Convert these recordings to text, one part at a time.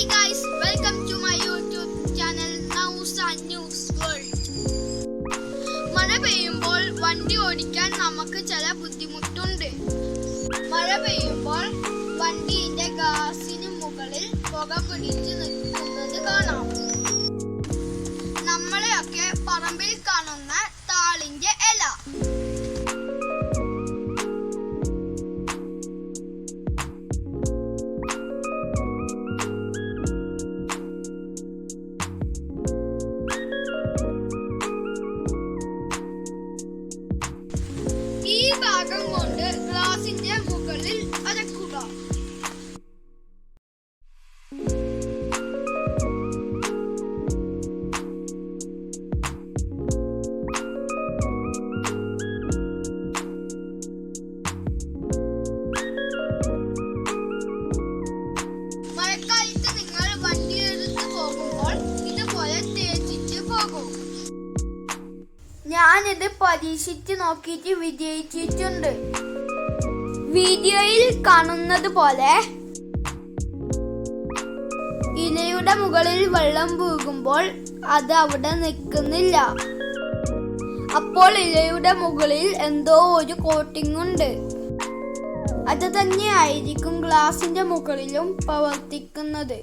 Hi guys, welcome to my YouTube channel നൗസ news world മഴ പെയ്യുമ്പോൾ വണ്ടി ഓടിക്കാൻ നമുക്ക് ചില ബുദ്ധിമുട്ടുണ്ട്. മഴ പെയ്യുമ്പോൾ വണ്ടിയുടെ ഗ്ലാസിന് മുകളിൽ പുക പിടിച്ചു നിൽക്കുന്നത് കാണാം. നമ്മളെയൊക്കെ പറമ്പിൽ കാണുന്ന താളിന്റെ ഇല. ഭാഗം കൊണ്ട് ഗ്ലാസിന്റെ മുകളിൽ അരക്കുക മഴക്കാലത്ത് ഞാനിത് പരീക്ഷിച്ച് നോക്കിയിട്ട് വിജയിച്ചിട്ടുണ്ട്. വീഡിയോയിൽ കാണുന്നത് പോലെ ഇലയുടെ മുകളിൽ വെള്ളം വീകുമ്പോൾ അത് അവിടെ നിൽക്കുന്നില്ല. അപ്പോൾ ഇലയുടെ മുകളിൽ എന്തോ ഒരു കോട്ടിംഗ് ഉണ്ട്. അത് തന്നെയായിരിക്കും ഗ്ലാസിന്റെ മുകളിലും പ്രവർത്തിക്കുന്നത്.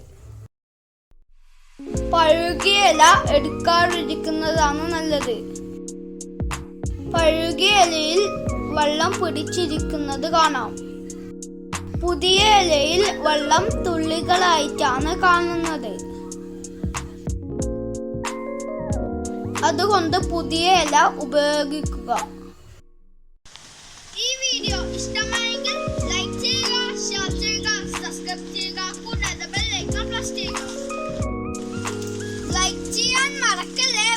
പഴുകിയ ഇല എടുക്കാതിരിക്കുന്നതാണ് നല്ലത്. പഴുകിയ ഇലയിൽ വെള്ളം പിടിച്ചിരിക്കുന്നത് കാണാം. പുതിയ ഇലയിൽ വെള്ളം തുള്ളികളായിട്ടാണ് കാണുന്നത്. അതുകൊണ്ട് പുതിയ ഇല ഉപയോഗിക്കുക. ഈ വീഡിയോ ഇഷ്ടമായെങ്കിൽ ലൈക്ക് ചെയ്യുക ഷെയർ ചെയ്യുക സബ്സ്ക്രൈബ് ചെയ്യുക. കൂടാതെ ബെൽ ഐക്കൺ പ്രസ് ചെയ്യുക. ലൈക്ക് ചെയ്യാൻ മറക്കല്ലേ.